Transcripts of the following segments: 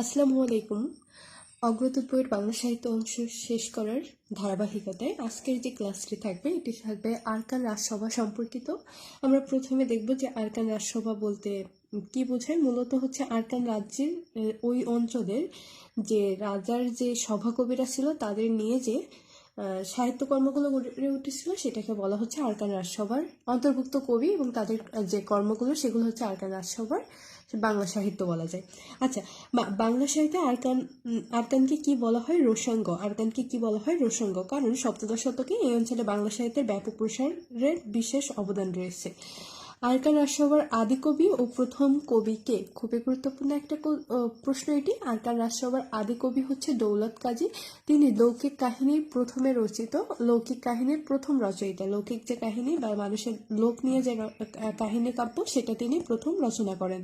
আসসালামু আলাইকুম। অগ্রদূত বইয়ের বাংলা সাহিত্য অংশ শেষ করার ধারাবাহিকতায় আজকের যে ক্লাসটি থাকবে, এটি থাকবে আরকান রাজসভা সম্পর্কিত। আমরা প্রথমে দেখব যে আরকান রাজসভা বলতে কি বোঝায়। মূলত হচ্ছে আরকান রাজ্যের ওই অঞ্চলের যে রাজার যে সভাকবিরা ছিল, তাদের নিয়ে যে সাহিত্য কর্মগুলো গড়ে উঠেছিল, সেটাকে বলা হচ্ছে আরকান রাজসভার অন্তর্ভুক্ত কবি এবং তাদের যে কর্মগুলো, সেগুলো হচ্ছে আরকান রাজসভার। বাংলা সাহিত্য বলা যায়। আচ্ছা বাংলা সাহিত্যে আরকান আরকানকে কি বলা হয়? রোসাঙ্গ আরকানকে কি বলা হয়? রোসাঙ্গ কারণ সপ্তদশ শতকে এই অঞ্চলে বাংলা সাহিত্যের ব্যাপক প্রসারের বিশেষ অবদান রয়েছে। আরকান রাজসভার আদি কবি ও প্রথম কবিকে খুবই গুরুত্বপূর্ণ একটা প্রশ্ন এটি। আরকান রাজসভার আদি কবি হচ্ছে দৌলত কাজী। তিনি লৌকিক কাহিনী প্রথমে রচিত, লৌকিক কাহিনীর প্রথম রচয়িতা। লৌকিক যে কাহিনী বা মানুষের লোক নিয়ে যে কাহিনী কাব্য, সেটা তিনি প্রথম রচনা করেন।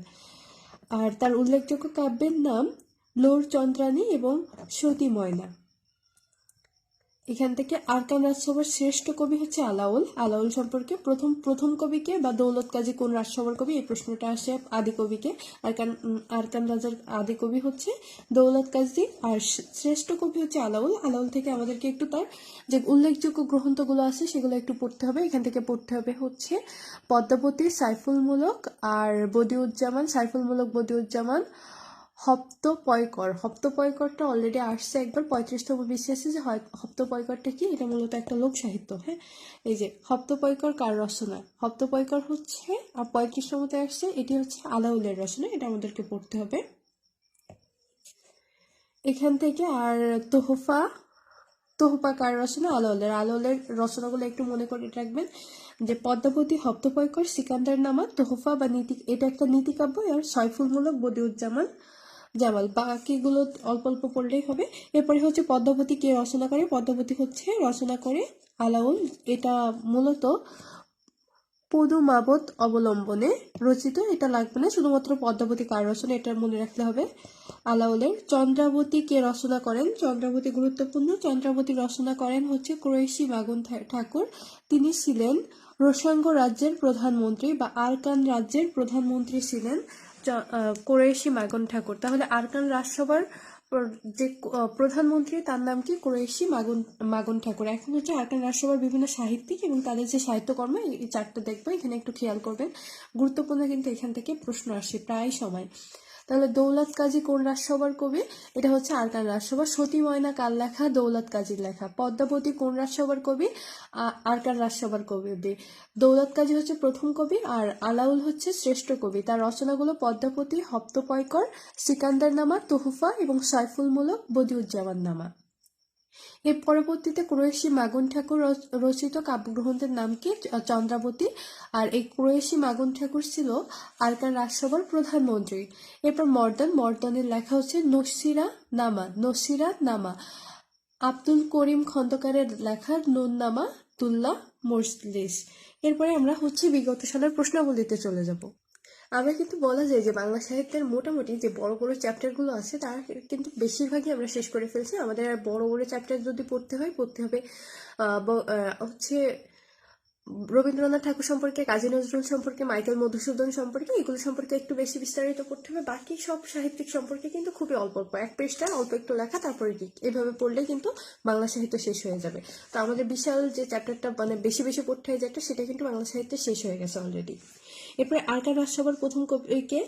আর তার উল্লেখযোগ্য কাব্যের নাম লোর চন্দ্রাণী এবং সতী ময়না এখান থেকে আরকান রাজসভার শ্রেষ্ঠ কবি হচ্ছে আলাউল। আলাউল সম্পর্কে প্রথম প্রথম কবিকে বা দৌলত কাজী কোন রাজসভার কবি? এই প্রশ্নটা আসে আদি কবিকে। আরকান আরকান রাজার আদি কবি হচ্ছে দৌলত কাজী। আর শ্রেষ্ঠ কবি হচ্ছে আলাউল। আলাউল থেকে আমাদেরকে একটু তার যে উল্লেখযোগ্য গ্রন্থগুলো আছে, সেগুলো একটু পড়তে হবে। এখান থেকে পড়তে হবে হচ্ছে পদ্মাবতী সাইফুলমূলক আর বদিউজ্জামান সাইফুলমূলক বদিউজ্জামান হপ্তপয়কর। হপ্তপয়করটা অলরেডি আসছে একবার পঁয়ত্রিশতম বিশ্বাসে যে হপ্তপয়করটা কি? এটা মূলত একটা লোক সাহিত্য হ্যাঁ? এই যে, হপ্তপয়কর কার রচনা? হপ্তপয়কর হচ্ছে, আর পঁয়ত্রিশতমতে আসছে, এটি হচ্ছে আলাউলের রচনা, এটা আমাদেরকে পড়তে হবে। এখান থেকে আর তোহফা তোহফা কার রচনা? আলাউলের। আলাউলের রচনাগুলো একটু মনে করে রাখবেন যে পদ্মাবতী, হপ্তপয়কর, সিকান্দার নামা, তোহফা বা নীতি, এটা একটা নীতিকাব্য আর সয়ফুলমূলক বদিউজ্জামান জামাল, বাকিগুলো অল্প অল্প পড়লেই হবে। এরপরে হচ্ছে পদ্মাবতী কে রচনা করে? পদ্মাবতী হচ্ছে রচনা করে আলাউল। এটা মূলত পদুমাবত অবলম্বনে রচিত। এটা লাগবে না, শুধুমাত্র পদ্মাবতী কার রচনা, এটা মনে রাখতে হবে। আলাউলের চন্দ্রাবতী কে রচনা করেন? চন্দ্রাবতী গুরুত্বপূর্ণ। চন্দ্রাবতী রচনা করেন হচ্ছে ক্রোয়েশি মাগুন থা- ঠাকুর। তিনি ছিলেন রোসাঙ্গ রাজ্যের প্রধানমন্ত্রী বা আরকান রাজ্যের প্রধানমন্ত্রী ছিলেন। কুরেশি মাগন ঠাকুর। তাহলে আরকান রাজসভার যে প্রধানমন্ত্রী, তার নাম কি? কোরেশি মাগন মাগন ঠাকুর। এখন হচ্ছে আরকান রাজসভার বিভিন্ন সাহিত্যিক এবং তাদের যে সাহিত্যকর্ম, এই চারটা দেখব এখানে একটু খেয়াল করবেন। গুরুত্বপূর্ণ কিন্তু এখান থেকে প্রশ্ন আসে প্রায় সময়। তাহলে দৌলত কাজী কোন রাজসভার কবি? এটা হচ্ছে আরকান রাজসভা। সতী ময়না কার লেখা দৌলত কাজীর লেখা। পদ্মাবতী কোন রাজসভার কবি? আরকান রাজসভার কবি দৌলত কাজী হচ্ছে প্রথম কবি আর আলাউল হচ্ছে শ্রেষ্ঠ কবি। তার রচনাগুলো পদ্মাবতী, হপ্তপয়কর সিকান্দার নামা তোহুফা এবং সাইফুল মূলক বদিউজ্জামান নামা এর পরবর্তীতে ক্রোয়েশি মাগুন ঠাকুর রচ- রচিত কাব্যগ্রন্থের নাম কি? চন্দ্রাবতী। আর এই ক্রোয়েশি মাগুন ঠাকুর ছিল আরকান রাজসভার প্রধানমন্ত্রী। এরপর মর্দান, মর্দানের লেখা হচ্ছে নসিরা নামা নসিরা নামা। আব্দুল করিম খন্দকারের লেখা নুননামা তুল্লা মজলিস। এরপরে আমরা হচ্ছে বিগত সালের প্রশ্নাবলীতে চলে যাব। আমরা কিন্তু বলা যায় যে বাংলা সাহিত্যের মোটামুটি যে বড় বড় চ্যাপ্টারগুলো আছে, তার কিন্তু বেশিরভাগই আমরা শেষ করে ফেলছি। আমাদের আর বড় বড় চ্যাপ্টার যদি পড়তে হয়, পড়তে হবে হচ্ছে রবীন্দ্রনাথ ঠাকুর সম্পর্কে, কাজী নজরুল সম্পর্কে, মাইকেল মধুসূদন সম্পর্কে, এগুলো সম্পর্কে একটু বেশি বিস্তারিত পড়তে হবে। বাকি সব সাহিত্যিক সম্পর্কে কিন্তু খুবই অল্প অল্প, এক পৃষ্ঠা, অল্প একটু লেখা, তারপরে কি, এভাবে পড়লে কিন্তু বাংলা সাহিত্য শেষ হয়ে যাবে। তো আমাদের বিশাল যে চ্যাপ্টারটা মানে বেশি বেশি পড়তে হয় যেটা সেটা কিন্তু বাংলা সাহিত্যে শেষ হয়ে গেছে অলরেডি এরপরে আরকার রাজসভার প্রথম কবিকে,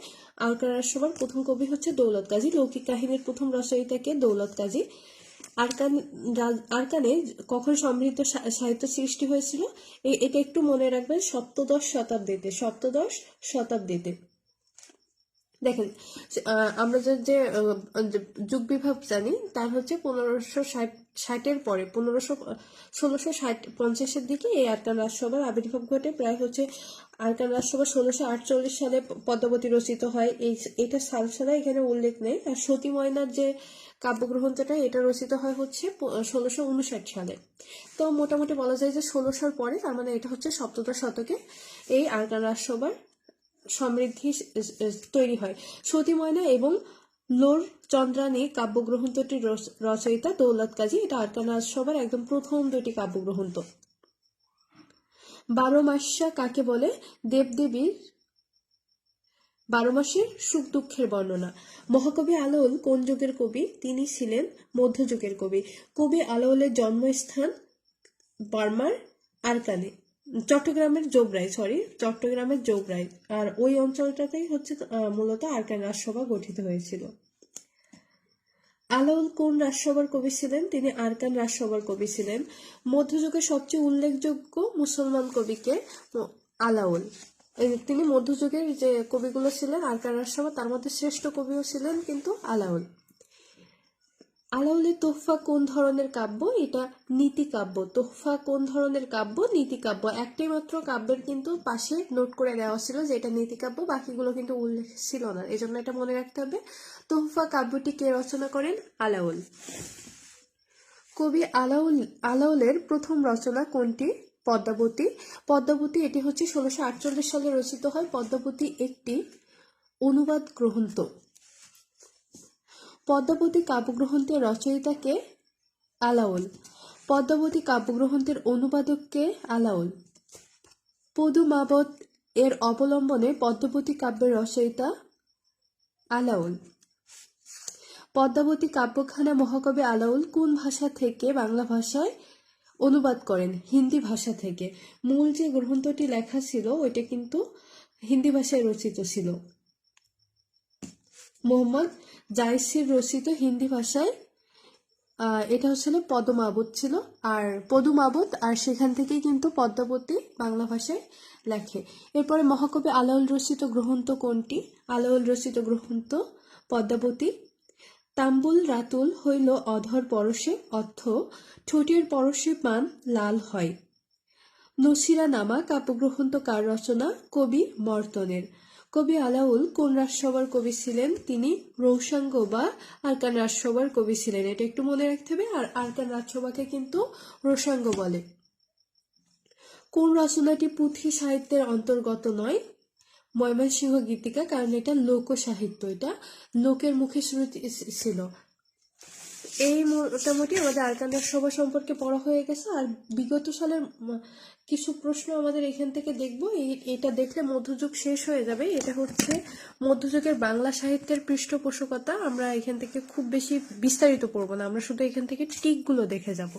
আরকার রাজসভার প্রথম কবি হচ্ছে দৌলত কাজী, লৌকিক কাহিনীর প্রথম রচয়িতাকে দৌলত কাজী। আরকান আরকানে কখন সমৃদ্ধ সাহিত্য সৃষ্টি হয়েছিল এটা একটু মনে রাখবেন, সপ্তদশ শতাব্দীতে সপ্তদশ শতাব্দীতে। দেখেন আমরা যে যুগ বিভাগ জানি, তার হচ্ছে পনেরোশো ষাট, ষাটের পরে, পনেরোশো ষোলোশো ষাট পঞ্চাশের দিকে এই আরকান রাজসভার আবির্ভাব ঘটে। প্রায় হচ্ছে আরকান রাজসভা ষোলোশো আটচল্লিশ সালে পদ্মাবতী রচিত হয়। এই, এটা সাল সালে এখানে উল্লেখ নেই। আর সতী ময়নার যে কাব্যগ্রন্থটা, এটা রচিত হয় হচ্ছে ষোলোশো উনষাট সালে। তো মোটামুটি বলা যায় যে ষোলোশোর পরে, তার মানে এটা হচ্ছে সপ্তদশ শতকে এই আরকান রাজসভার সমৃদ্ধি তৈরি হয়। সতী ময়না এবং লোর চন্দ্রানী কাব্যগ্রন্থটির রচ- রচয়িতা দৌলত কাজী। এটা আরকান রাজসভার একদম প্রথম দুটি কাব্যগ্রন্থ। বারো মাসা কাকে বলে? দেবদেবীর বারো মাসের সুখ দুঃখের বর্ণনা। মহাকবি আলোল কোন যুগের কবি? তিনি ছিলেন মধ্যযুগের কবি। কবি আলোলের জন্মস্থান বার্মার আরকানে। চট্টগ্রামের যোগরাই সরি চট্টগ্রামের যোগরাই আর ওই অঞ্চলটাতেই হচ্ছে মূলত আরকান রাজসভা গঠিত হয়েছিল। আলাউল কোন রাজসভার কবি ছিলেন, তিনি আরকান রাজসভার কবি ছিলেন। মধ্যযুগের সবচেয়ে উল্লেখযোগ্য মুসলমান কবিকে আলাউল। তিনি মধ্যযুগের যে কবিগুলো ছিলেন, আরকান রাজসভা, তার মধ্যে শ্রেষ্ঠ কবিও ছিলেন কিন্তু আলাউল। আলাউলের তোহফা কোন ধরনের কাব্য? এটা নীতি কাব্য। তোহফা কোন ধরনের কাব্য? নীতি কাব্য। একটাই মাত্র কাব্যের কিন্তু পাশে নোট করে দেওয়া ছিল যে এটা নীতি কাব্য, বাকিগুলো কিন্তু উল্লেখ ছিল না। এই জন্য এটা মনে রাখতে হবে। তোহফা কাব্যটি কে রচনা করেন? আলাউল। কবি আলাউল, আলাউলের প্রথম রচনা কোনটি? পদ্মাবতী। পদ্মাবতী এটি হচ্ছে ষোলোশো সালে রচিত হয়। পদ্মাবতী একটি অনুবাদ গ্রন্থ। পদ্মাবতী কাব্যগ্রন্থের রচয়িতাকে আলাউল। পদ্মাবতী কাব্যগ্রন্থের অনুবাদককে আলাউল। পদুমাবত এর অবলম্বনে পদ্মাবতী কাব্যের রচয়িতা আলাউল। পদ্মাবতী কাব্যখানা মহাকবি আলাউল কোন ভাষা থেকে বাংলা ভাষায় অনুবাদ করেন? হিন্দি ভাষা থেকে। মূল যে গ্রন্থটি লেখা ছিল, ওইটা কিন্তু হিন্দি ভাষায় রচিত ছিল। মোহাম্মদ জাইসির রচিত হিন্দি ভাষায় এটা হচ্ছিল পদমাবত ছিল, আর পদুমাবত আর সেখান থেকেই কিন্তু পদ্মাবতী বাংলা ভাষায় লেখে। এরপরে মহাকবি আলাউল রচিত গ্রন্থ কোনটি? আলাউল রচিত গ্রন্থ পদ্মাবতী। তাম্বুল রাতুল হইল অধর পরশে, অর্থ ঠোঁটের পরশে পান লাল হয়। নসিরা নামা কাব্যগ্রন্থ কার রচনা কবি মর্তনের। কবি আলাউল কোন রাজসভার কবি ছিলেন? তিনি রৌসাঙ্গ বা আরকান রাজসভার কবি ছিলেন। এটা একটু মনে রাখতে হবে। আর আরকান রাজসভাকে কিন্তু রৌসাঙ্গ বলে। কোন রচনাটি পুঁথি সাহিত্যের অন্তর্গত নয়? ময়মনসিংহ গীতিকা, কারণ এটা লোক সাহিত্য এটা লোকের মুখে শ্রুতি ছিল। এই মোটামুটি আমাদের আরকানের সভা সম্পর্কে পড়া হয়ে গেছে। আর বিগত সালের কিছু প্রশ্ন আমাদের এখান থেকে দেখব। এটা দেখলে মধ্যযুগ শেষ হয়ে যাবে। এটা হচ্ছে মধ্যযুগের বাংলা সাহিত্যের পৃষ্ঠপোষকতা। আমরা এখান থেকে খুব বেশি বিস্তারিত পড়ব না। আমরা শুধু এখান থেকে টিকগুলো দেখে যাব,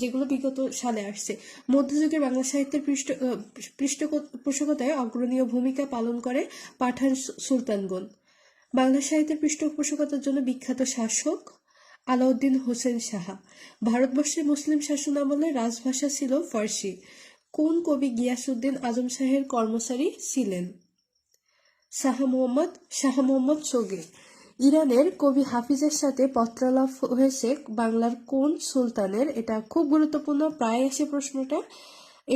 যেগুলো বিগত সালে আসছে। মধ্যযুগের বাংলা সাহিত্যের পৃষ্ঠ পৃষ্ঠপোষকতায় অগ্রণীয় ভূমিকা পালন করে পাঠান সুলতানগণ। বাংলা সাহিত্যের পৃষ্ঠপোষকতার জন্য বিখ্যাত শাসক আলাউদ্দিন হোসেন সাহা। ভারতবর্ষের মুসলিম শাসন আমলে রাজভাষা ছিল ফার্সি। কোন কবি গিয়াসুদ্দিন আজম শাহের কর্মচারী ছিলেন? শাহ মোহাম্মদ শাহ মোহাম্মদ সগির ইরানের কবি হাফিজের সাথে পত্রালাপ হয়েছে বাংলার কোন সুলতানের? এটা খুব গুরুত্বপূর্ণ, প্রায় আসে প্রশ্নটা।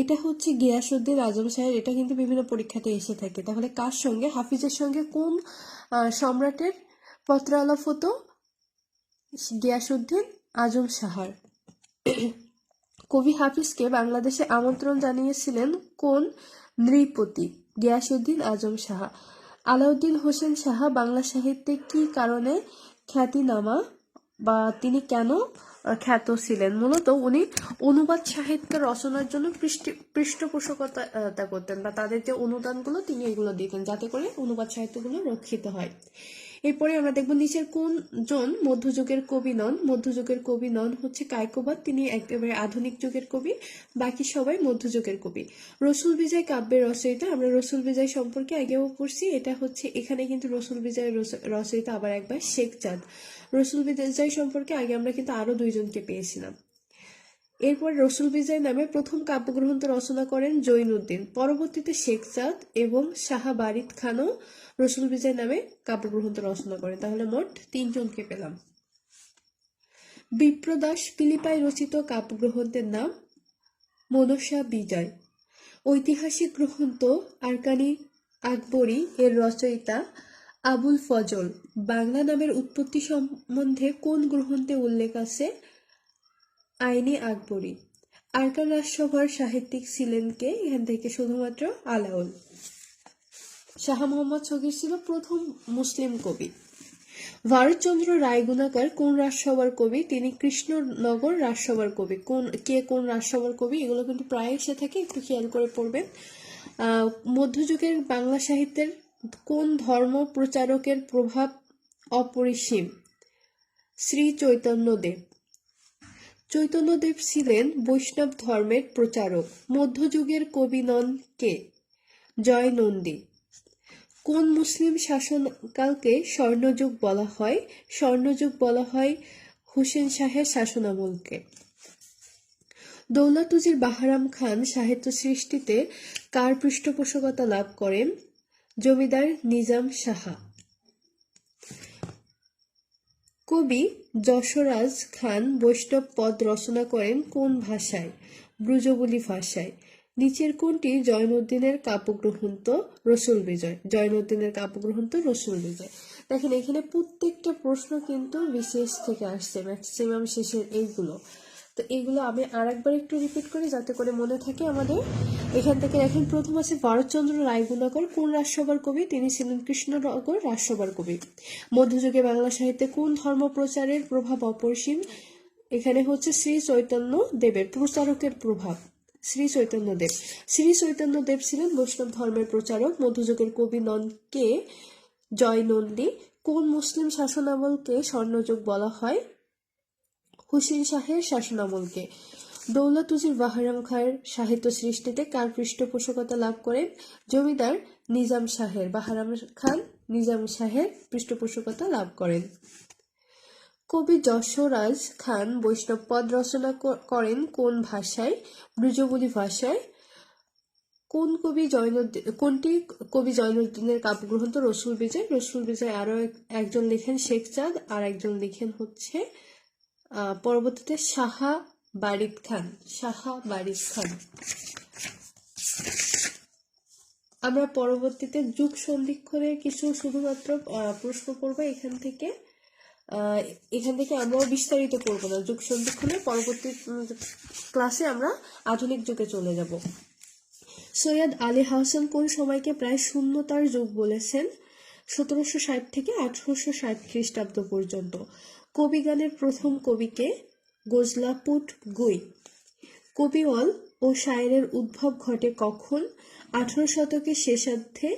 এটা হচ্ছে গিয়াসুদ্দিন আজম শাহের, এটা কিন্তু বিভিন্ন পরীক্ষাতে এসে থাকে। তাহলে কার সঙ্গে? হাফিজের সঙ্গে কোন সম্রাটের পত্রালাপ হতো? গিয়াসুদ্দিন আজম সাহার। কবি হাফিজকে বাংলাদেশে আমন্ত্রণ জানিয়েছিলেন কোন নৃপতি? গিয়াসুদ্দিন আজম সাহা। আলাউদ্দিন হোসেন সাহা বাংলা সাহিত্যে কি কারণে খ্যাতিনামা বা তিনি কেন খ্যাত ছিলেন? মূলত উনি অনুবাদ সাহিত্য রচনার জন্য পৃষ্ঠ, পৃষ্ঠপোষকতা করতেন বা তাদের যে অনুদানগুলো তিনি এগুলো দিতেন, যাতে করে অনুবাদ সাহিত্যগুলো রক্ষিত হয়। এরপরে আমরা দেখব নিচের কোন জন মধ্যযুগের কবি নন। মধ্যযুগের কবি নন হচ্ছে কায়কোবাদ তিনি একেবারে আধুনিক যুগের কবি। বাকি সবাই মধ্যযুগের কবি। রসুল বিজয় কাব্যের রচয়িতা আমরা রসুল বিজয় সম্পর্কে আগেও পড়ছি। এটা হচ্ছে এখানে কিন্তু রসুল বিজয় রচয়িতা আবার একবার শেখ চাঁদ রসুল বিজয় সম্পর্কে আগে আমরা কিন্তু আরও দুইজনকে পেয়েছিলাম। এরপর রসুল বিজয় নামে প্রথম কাব্যগ্রন্থ রচনা করেন জৈনুদ্দিন। পরবর্তীতে শেখ চাঁদ এবং শাহ বারিদ খানও রসুল বিজয় নামে কাব্যগ্রন্থ রচনা করেন তাহলে মোট তিনজনকে পেলাম। বিপ্রদাস পিলিপাই রচিত কাব্যগ্রন্থের নাম মনসা বিজয়। ঐতিহাসিক গ্রন্থ আরকানি আকবরী এর রচয়িতা আবুল ফজল। বাংলা নামের উৎপত্তি সম্বন্ধে কোন গ্রন্থে উল্লেখ আছে? আইনি আকবরী। আরকান রাজসভার সাহিত্যিক ছিলেন কে? এখান থেকে শুধুমাত্র আলাউল। শাহ মোহাম্মদ সগির ছিল প্রথম মুসলিম কবি। ভারতচন্দ্র রায়গুণাকার কোন রাজসভার কবি? তিনি কৃষ্ণনগর রাজসভার কবি। কোন, কে কোন রাজসভার কবি? এগুলো কিন্তু প্রায় এসে থাকে, একটু খেয়াল করে পড়বেন। মধ্যযুগের বাংলা সাহিত্যের কোন ধর্ম প্রচারকের প্রভাব অপরিসীম? শ্রী চৈতন্যদেব। চৈতন্যদেব ছিলেন বৈষ্ণব ধর্মের প্রচারক। মধ্যযুগের কবি নন কে? জয় নন্দী। কোন মুসলিম শাসনকালকে স্বর্ণযুগ বলা হয়? স্বর্ণযুগ বলা হয় হুসেন শাহের শাসনামলকে। দৌলতুজির বাহারাম খান সাহিত্য সৃষ্টিতে কার পৃষ্ঠপোষকতা লাভ করেন? জমিদার নিজাম সাহা। কবি যশোরাজ খান বৈষ্ণব পদ রচনা করেন কোন ভাষায়? ব্রুজবুলি ভাষায়। নিচের কোনটি জয়নুদ্দিনের কাব্যগ্রন্থ রসুল বিজয়? জয়নুদ্দিনের কাব্যগ্রন্থ রসুল বিজয়। দেখেন, এখানে প্রত্যেকটা প্রশ্ন কিন্তু বিশেষ থেকে আসছে, ম্যাক্সিমাম শেষের এইগুলো। তো এইগুলো আমি আরেকবার একটু রিপিট করি যাতে করে মনে থাকে আমাদের। এখান থেকে এখন প্রথম আছে ভারতচন্দ্র রায়গুণাকর, কোন রাজসভার কবি? তিনি ছিলেন কৃষ্ণনগর রাজসভার কবি। মধ্যযুগে বাংলা সাহিত্যে কোন ধর্ম প্রচারের প্রভাব অপরিসীম? এখানে হচ্ছে শ্রী চৈতন্য দেবের প্রচারকের প্রভাব। শ্রী চৈতন্য দেব। শ্রী চৈতন্য দেব ছিলেন বৈষ্ণব ধর্মের প্রচারক। মধ্যযুগের কবি নন কে? জয় নন্দী কোন মুসলিম শাসনামলকে স্বর্ণযুগ বলা হয়? হুসেন শাহের শাসনামলকে। দৌলতুজির বাহারাম খাঁর সাহিত্য সৃষ্টিতে কার পৃষ্ঠপোষকতা লাভ করেন? জমিদার নিজাম শাহের বাহারাম খান নিজাম শাহের পৃষ্ঠপোষকতা লাভ করেন। কবি যশোরাজ খান বৈষ্ণব পদ রচনা করেন কোন ভাষায়? ব্রজবুলি ভাষায়। কোন কবি জৈনুদ্দিন কোনটি কবি জৈনুদ্দিনের কাব্যগ্রন্থ রসুল বিজয়? রসুল বিজয় আরও এক- একজন লেখেন শেখ চাঁদ, আর একজন লেখেন হচ্ছে পরবর্তীতে সাহা বারিদ খান সাহা বারিদ খান। আমরা পরবর্তীতে যুগ সন্ধিক্ষণের কিছু শুধুমাত্র প্রশ্ন করব এখান থেকে। এখান থেকে আমরাও বিস্তারিত করব না। যুগ সন্ধিক্ষণের পরবর্তী ক্লাসে আমরা আধুনিক যুগে চলে যাব। সৈয়দ আলী হাসান কোন সময়কে প্রায় শূন্যতার যুগ বলেছেন? সতেরোশো ষাট থেকে আঠারোশো ষাট খ্রিস্টাব্দ পর্যন্ত। কবিগানের প্রথম কবিকে গোজলাপুট গুই। কবিওয়াল ও শায়েরের উদ্ভব ঘটে কখন? আঠারো শতকের শেষার্ধে?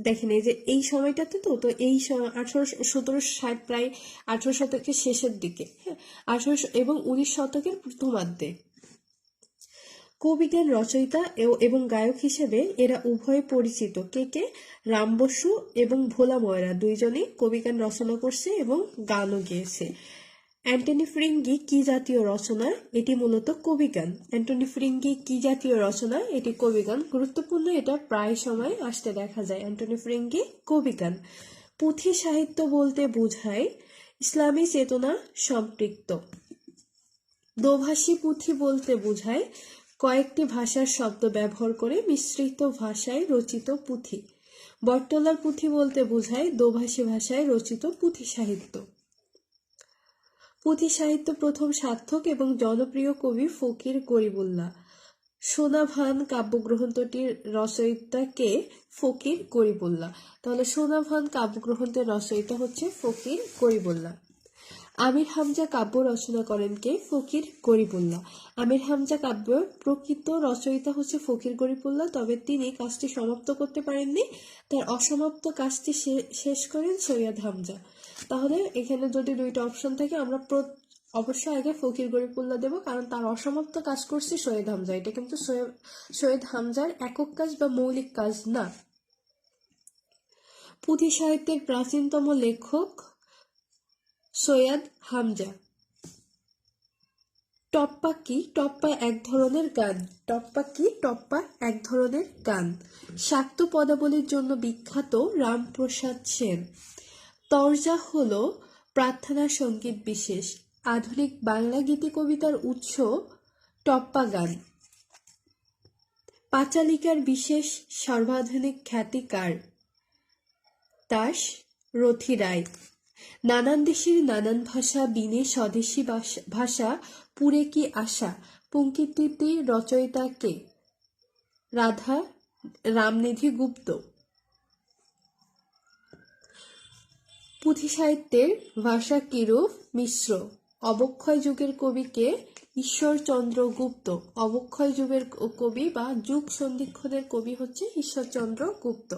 দেখেন, এই যে এই সময়টাতে তো তো এই আঠারোশো সতেরো ষাট, প্রায় আঠারো শতকের শেষের দিকে হ্যাঁ? আঠারোশো এবং উনিশ শতকের প্রথমার্ধে। কবিগান রচয়িতা এবং গায়ক হিসেবে এরা উভয়ে পরিচিত। কে কে? রাম বসু এবং ভোলা ময়রা দুইজনই কবিগান রচনা করছে এবং গানও গেয়েছে। অ্যান্টনি ফ্রিঙ্গি, কি জাতীয় রচনা? এটি মূলত কবিগান অ্যান্টনি ফ্রিঙ্গি, কি জাতীয় রচনা? এটি কবিগান গুরুত্বপূর্ণ, এটা প্রায় সময় আসতে দেখা যায়। অ্যান্টনি ফ্রিঙ্গি কবিগান পুঁথি সাহিত্য বলতে বোঝায়, ইসলামী চেতনা সম্পৃক্ত। দোভাষী পুঁথি বলতে বোঝায় কয়েকটি ভাষার শব্দ ব্যবহার করে মিশ্রিত ভাষায় রচিত পুঁথি। বটতলার পুঁথি বলতে বোঝায় দোভাষী ভাষায় রচিত পুঁথি সাহিত্য। পুঁথি সাহিত্য প্রথম সার্থক এবং জনপ্রিয় কবি ফকির গরিবুল্লাহ সোনাভান কাব্যগ্রন্থটির রচয়িতা কে? ফকির গরিবুল্লাহ তাহলে সোনাভান কাব্যগ্রন্থের রচয়িতা হচ্ছে ফকির গরিবুল্লাহ আমির হামজা কাব্য রচনা করেন কে? ফকির গরিবুল্লাহ। আমির হামজা কাব্য প্রকৃত রচয়িতা হচ্ছে ফকির গরিবুল্লাহ, তবে তিনি কাজটি সমাপ্ত করতে পারেননি। তার অসমাপ্ত কাজটি শেষ করেন সৈয়দ হামজা। তাহলে এখানে যদি দুইটা অপশন থাকে, আমরা অবশ্যই আগে ফকির গরিবুল্লাহ দেব, কারণ তার অসমাপ্ত কাজ করছে সৈয়দ হামজা। এটা কিন্তু সৈয়দ হামজার একক কাজ বা মৌলিক কাজ না। পুঁথি সাহিত্যের প্রাচীনতম লেখক সৈয়দ হামজা। টপ্পা কি টপ্পা এক ধরনের গান? টপ্পা কি টপ্পা এক ধরনের গান? শাক্ত পদাবলীর জন্য বিখ্যাত রামপ্রসাদ সেন। তরজা হল প্রার্থনা সংগীত বিশেষ। আধুনিক বাংলা গীতি কবিতার উৎস টপ্পা গান। পাঁচালিকার বিশেষ সর্বাধুনিক খ্যাতিকার দাস রথি রায়। নানান দেশের নানান ভাষা, বিনে স্বদেশী ভাষা- পুরে কি আশা? পঙ্কিতির রচয়িতা কে? রাধা রামনিধি গুপ্ত। পুঁথি সাহিত্যের ভাষা কিরূপ মিশ্র? অবক্ষয় যুগের কবিকে ঈশ্বরচন্দ্র গুপ্ত। অবক্ষয় যুগের কবি বা যুগ সন্ধিক্ষণের কবি হচ্ছে ঈশ্বরচন্দ্র গুপ্ত।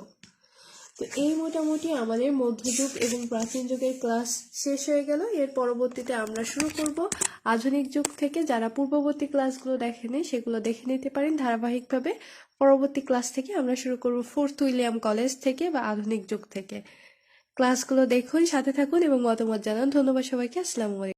তো এই মোটামুটি আমাদের মধ্যযুগ এবং প্রাচীন যুগের ক্লাস শেষ হয়ে গেল। এর পরবর্তীতে আমরা শুরু করব। আধুনিক যুগ থেকে যারা পূর্ববর্তী ক্লাসগুলো দেখেনি, সেগুলো দেখে নিতে পারেন ধারাবাহিকভাবে। পরবর্তী ক্লাস থেকে আমরা শুরু করব ফোর্থ উইলিয়াম কলেজ থেকে বা আধুনিক যুগ থেকে। ক্লাসগুলো দেখুন, সাথে থাকুন এবং মতামত জানান। ধন্যবাদ সবাইকে। আসসালামু আলাইকুম।